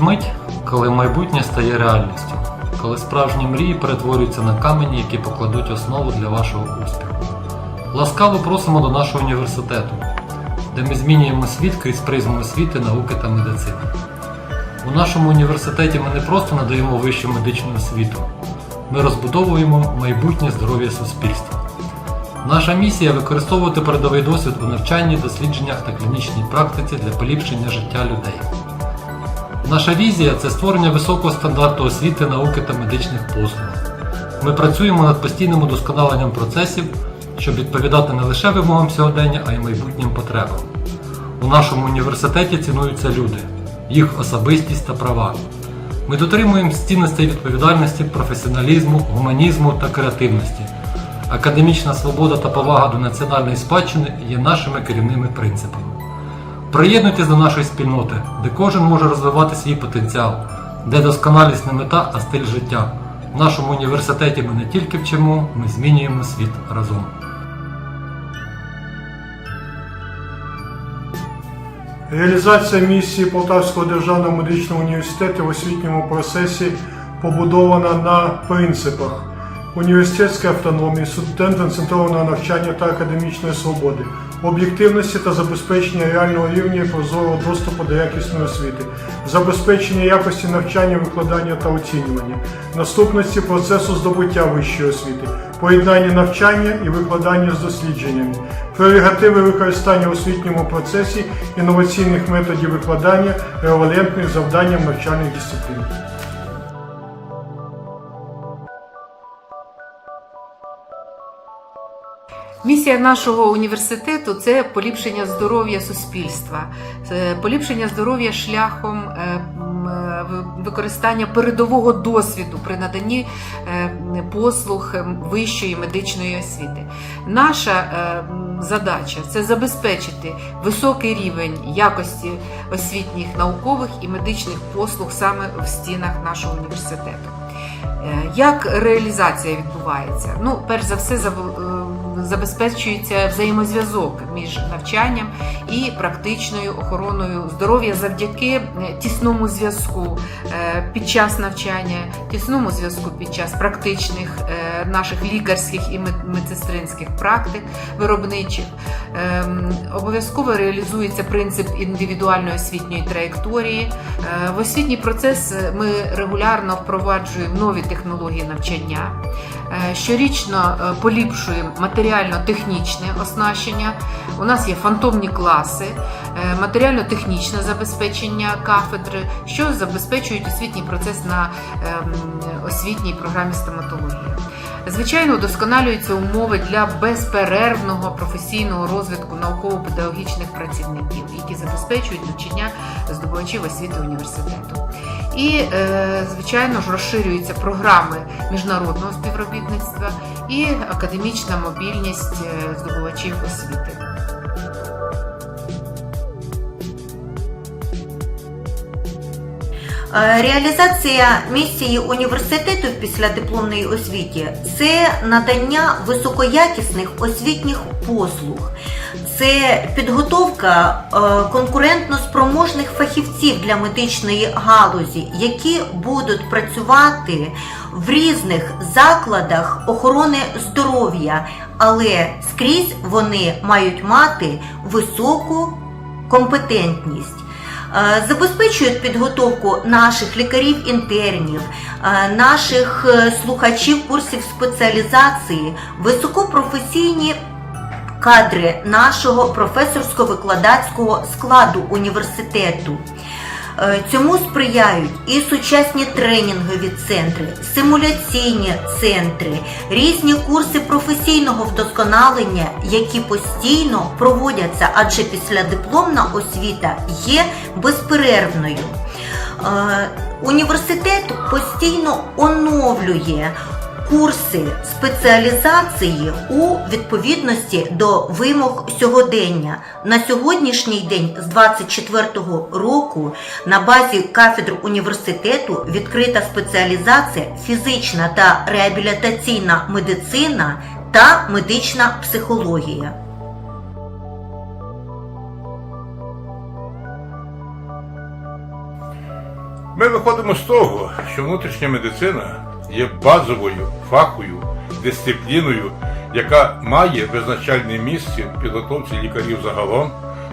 Уявіть мить, коли майбутнє стає реальністю, коли справжні мрії перетворюються на камені, які покладуть основу для вашого успіху. Ласкаво просимо до нашого університету, де ми змінюємо світ крізь призму освіти, науки та медицини. У нашому університеті ми не просто надаємо вищу медичну освіту, ми розбудовуємо майбутнє здоров'я суспільства. Наша місія використовувати передовий досвід у навчанні, дослідженнях та клінічній практиці для поліпшення життя людей. Наша візія це створення високого стандарту освіти, науки та медичних послуг. Ми працюємо над постійним удосконаленням процесів, щоб відповідати не лише вимогам сьогодення, а й майбутнім потребам. У нашому університеті цінуються люди, їх особистість та права. Ми дотримуємо цінностей відповідальності, професіоналізму, гуманізму та креативності. Академічна свобода та повага до національної спадщини є нашими керівними принципами. Приєднуйтесь до нашої спільноти, де кожен може розвивати свій потенціал, де досконалість не мета, а стиль життя. В нашому університеті ми не тільки вчимо, ми змінюємо світ разом. Реалізація місії Полтавського державного медичного університету в освітньому процесі побудована на принципах університетської автономії, студентно-центрованого навчання та академічної свободи, об'єктивності та забезпечення реального рівня і прозорого доступу до якісної освіти, забезпечення якості навчання, викладання та оцінювання, наступності процесу здобуття вищої освіти, поєднання навчання і викладання з дослідженнями, прерогативи використання в освітньому процесі інноваційних методів викладання, релевантних завданням навчальних дисциплін. Місія нашого університету це поліпшення здоров'я суспільства, поліпшення здоров'я шляхом е, е, ви- використання передового досвіду при наданні е, послуг е, вищої медичної освіти. Наша задача це забезпечити високий рівень якості освітніх, наукових і медичних послуг саме в стінах нашого університету. Як реалізація відбувається? Ну, перш за все, забезпечується взаємозв'язок між навчанням і практичною охороною здоров'я завдяки е, тісному зв'язку е, під час навчання, тісному зв'язку під час практичних е, наших лікарських і медсестринських практик виробничих. Ем, Обов'язково реалізується принцип індивідуальної освітньої траєкторії. В освітній процес ми регулярно впроваджуємо нові технології навчання. Щорічно поліпшуємо матеріально-технічне оснащення. У нас є фантомні класи, е, матеріально-технічне забезпечення кафедри, що забезпечують освітній процес на ем, освітній програмі стоматології. Звичайно, удосконалюються умови для безперервного професійного розвитку науково-педагогічних працівників, які забезпечують навчання здобувачів освіти університету. І, е, звичайно ж, розширюються програми міжнародного співробітництва і академічна мобільність е, здобувачів освіти. Реалізація місії університету в післядипломній освіті це надання високоякісних освітніх послуг, це підготовка е, конкурентно спроможних фахівців для медичної галузі, які будуть працювати в різних закладах охорони здоров'я, але скрізь вони мають мати високу компетентність. Е, Забезпечують підготовку наших лікарів-інтернів, е, наших е, слухачів курсів спеціалізації, високопрофесійні кадри нашого професорсько-викладацького складу університету. Е, Цьому сприяють і сучасні тренінгові центри, симуляційні центри, різні курси професійного вдосконалення, які постійно проводяться, адже післядипломна освіта є безперервною. Е, Університет постійно оновлює курси спеціалізації у відповідності до вимог сьогодення. На сьогоднішній день, з 24-го року, на базі кафедр університету відкрита спеціалізація фізична та реабілітаційна медицина та медична психологія. Ми виходимо з того, що внутрішня медицина є базовою фахою, дисципліною, яка має визначальне місце в підготовці лікарів загалом,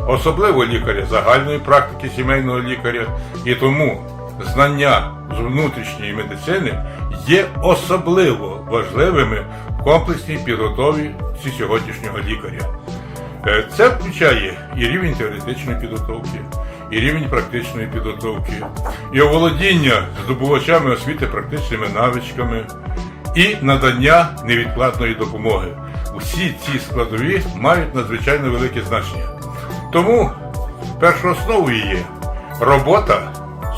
особливо лікаря загальної практики сімейного лікаря, і тому знання з внутрішньої медицини є особливо важливими в комплексній підготовці сьогоднішнього лікаря. Е, Це включає і рівень теоретичної підготовки, і рівень практичної підготовки, і оволодіння здобувачами освіти практичними навичками, і надання невідкладної допомоги. Усі ці складові мають надзвичайно велике значення. Тому першоосновою є робота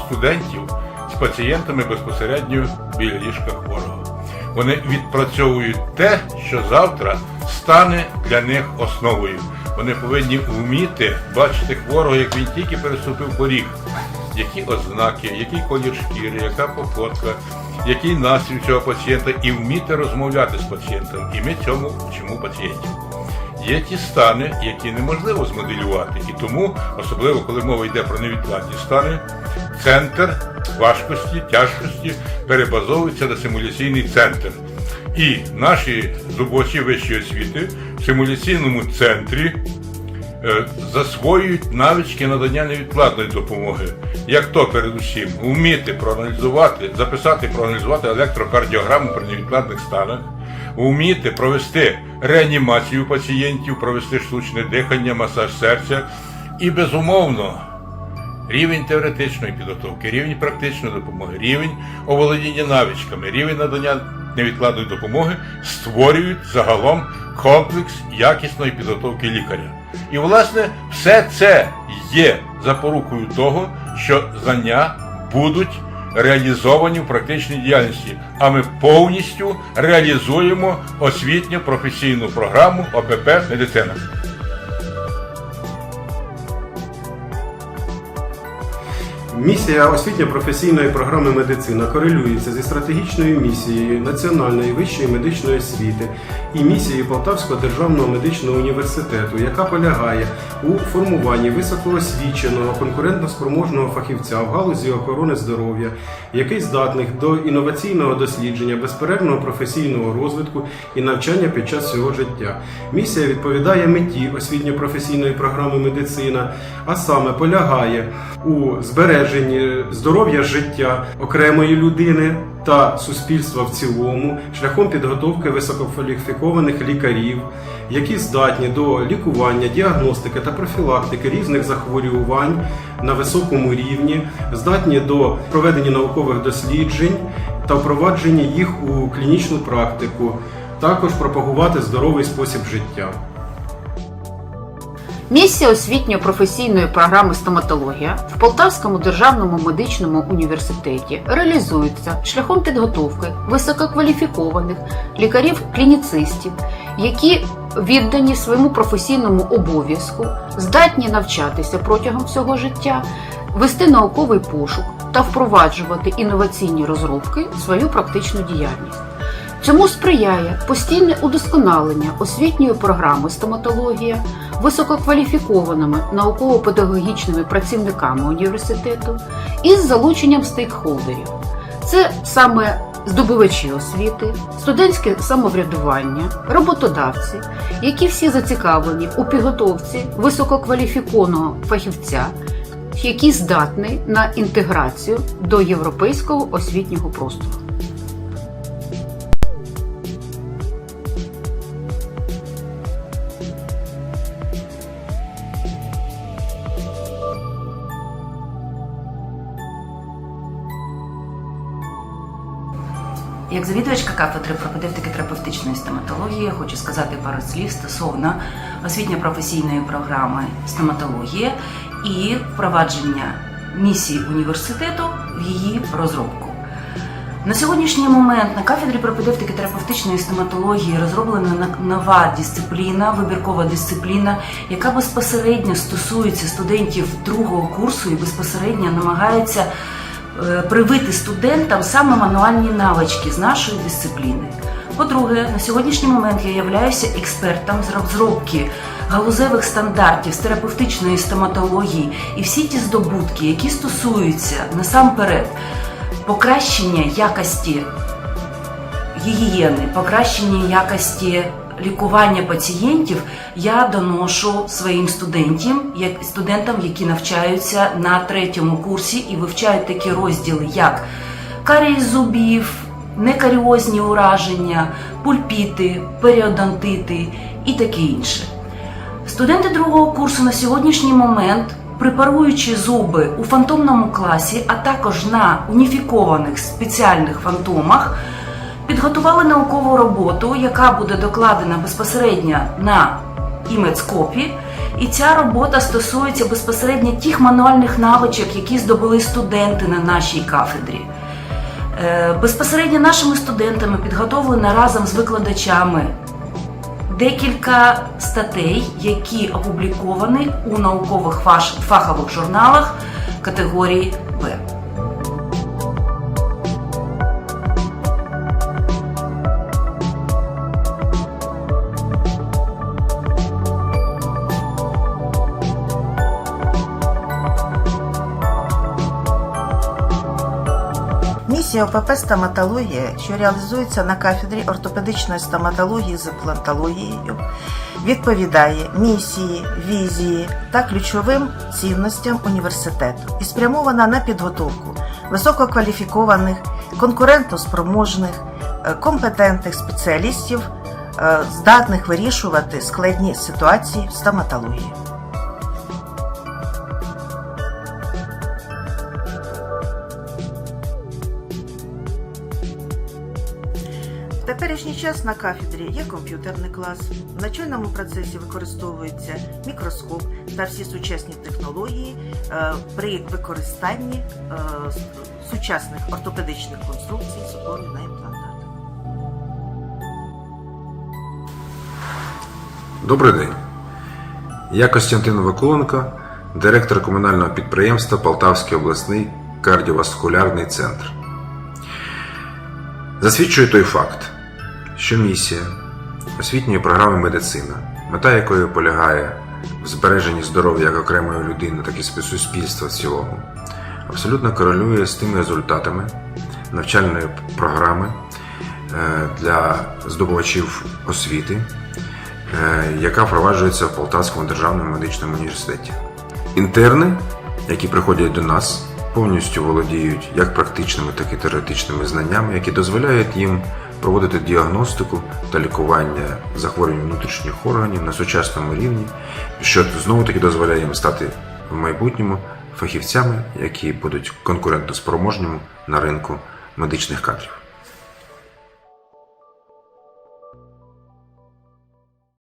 студентів з пацієнтами безпосередньо біля ліжка хворого. Вони відпрацьовують те, що завтра стане для них основою. Вони повинні вміти бачити хворого, як він тільки переступив поріг. Які ознаки, який колір шкіри, яка походка, який настрій цього пацієнта, і вміти розмовляти з пацієнтом. І ми цьому вчимо пацієнтів. Є ті стани, які неможливо змоделювати, і тому, особливо коли мова йде про невідкладні стани, центр важкості, тяжкості перебазовується на симуляційний центр. І наші здобувачі вищої освіти в симуляційному центрі е, засвоюють навички надання невідкладної допомоги. Як то передусім вміти проаналізувати, записати, проаналізувати електрокардіограму при невідкладних станах, вміти провести реанімацію пацієнтів, провести штучне дихання, масаж серця і безумовно. Рівень теоретичної підготовки, рівень практичної допомоги, рівень оволодіння навичками, рівень надання невідкладної допомоги створюють загалом комплекс якісної підготовки лікаря. І, власне, все це є запорукою того, що знання будуть реалізовані в практичній діяльності, а ми повністю реалізуємо освітньо-професійну програму ОПП Медицина. Місія освітньо-професійної програми медицина корелюється зі стратегічною місією Національної вищої медичної освіти і місією Полтавського державного медичного університету, яка полягає у формуванні високоосвіченого конкурентноспроможного фахівця в галузі охорони здоров'я, який здатний до інноваційного дослідження, безперервного професійного розвитку і навчання під час всього життя. Місія відповідає меті освітньо-професійної програми медицина, а саме полягає у збереженні здоров'я життя окремої людини та суспільства в цілому шляхом підготовки висококваліфікованих лікарів, які здатні до лікування, діагностики та профілактики різних захворювань на високому рівні, здатні до проведення наукових досліджень та впровадження їх у клінічну практику, також пропагувати здоровий спосіб життя. Місія освітньо-професійної програми стоматологія в Полтавському державному медичному університеті реалізується шляхом підготовки висококваліфікованих лікарів-клініцистів, які віддані своєму професійному обов'язку, здатні навчатися протягом всього життя, вести науковий пошук та впроваджувати інноваційні розробки в свою практичну діяльність. Цьому сприяє постійне удосконалення освітньої програми стоматологія висококваліфікованими науково-педагогічними працівниками університету із залученням стейкхолдерів. Це саме здобувачі освіти, студентське самоврядування, роботодавці, які всі зацікавлені у підготовці висококваліфікованого фахівця, який здатний на інтеграцію до європейського освітнього простору. Як завідувачка кафедри пропедевтики терапевтичної стоматології, хочу сказати пару слів стосовно освітньо-професійної програми стоматологія і впровадження місії університету в її розробку. На сьогоднішній момент на кафедрі пропедевтики терапевтичної стоматології розроблена на- нова дисципліна, вибіркова дисципліна, яка безпосередньо стосується студентів другого курсу і безпосередньо намагається привити студентам саме мануальні навички з нашої дисципліни. По-друге, на сьогоднішній момент я являюся експертом з розробки галузевих стандартів з терапевтичної стоматології і всі ті здобутки, які стосуються насамперед покращення якості гігієни, покращення якості лікування пацієнтів я доношу своїм студентам, як студентам, які навчаються на третьому курсі і вивчають такі розділи, як карієс зубів, некаріозні ураження, пульпіти, періодонтити і таке інше. Студенти другого курсу на сьогоднішній момент, препаруючи зуби у фантомному класі, а також на уніфікованих спеціальних фантомах, підготували наукову роботу, яка буде докладена безпосередньо на імецкопі. І ця робота стосується безпосередньо тих мануальних навичок, які здобули студенти на нашій кафедрі. Е, Безпосередньо нашими студентами підготовлено разом з викладачами декілька статей, які опубліковані у наукових фахових журналах категорії Б. Місія ОПП стоматологія, що реалізується на кафедрі ортопедичної стоматології з імплантологією, відповідає місії, візії та ключовим цінностям університету і спрямована на підготовку висококваліфікованих, конкурентоспроможних, е, компетентних спеціалістів, е, здатних вирішувати складні ситуації в стоматології. Час на кафедрі є комп'ютерний клас. В навчальному процесі використовується мікроскоп та всі сучасні технології е, при використанні е, сучасних ортопедичних конструкцій з опорою на імплантат. Добрий день. Я Костянтин Вакуленко, директор комунального підприємства Полтавський обласний кардіоваскулярний центр. Засвідчує той факт, що місія освітньої програми медицина, мета якої полягає в збереженні здоров'я як окремої людини, так і суспільства в цілому, абсолютно корелює з тими результатами навчальної програми е, для здобувачів освіти, е, яка впроваджується в Полтавському державному медичному університеті. Інтерни, які приходять до нас, повністю володіють як практичними, так і теоретичними знаннями, які дозволяють їм проводити діагностику та лікування захворювань внутрішніх органів на сучасному рівні, що знову таки дозволяє їм стати в майбутньому фахівцями, які будуть конкурентоспроможними на ринку медичних кадрів.